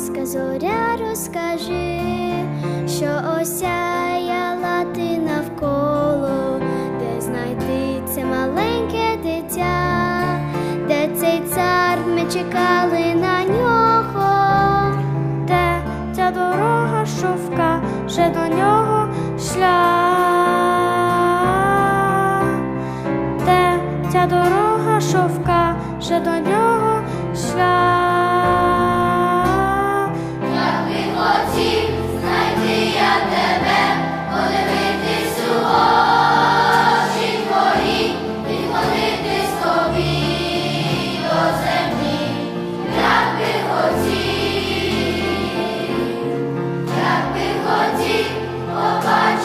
Вифлеємська зоря, розкажи, що осяяла ти навколо, де знайти це маленьке дитя, де цей цар ми чекали на нього. Де ця дорога, що вкаже до нього шлях? Де ця дорога, що вкаже до нього шлях?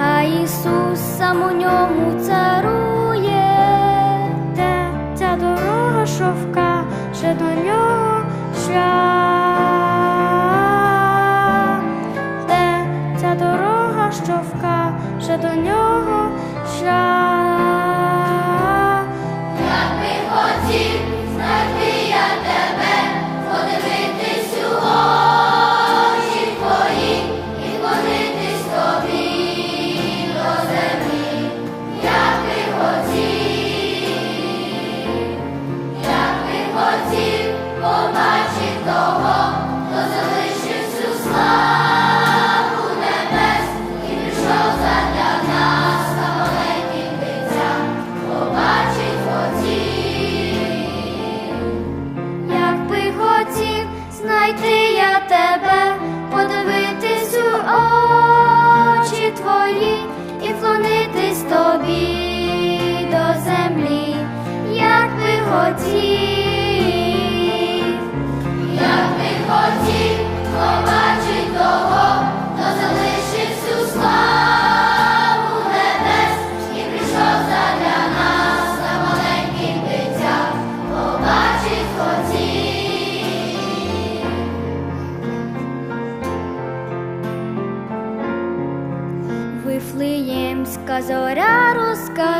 а Ісус сам у ньому царує. Де ця дорога, що ще до нього шлях? Де ця дорога, що ще до нього шлях? Знайти я тебе, подивитись очі твої і вклонитись тобі до землі, як би хотів, Вифлеємська зоря розкажи,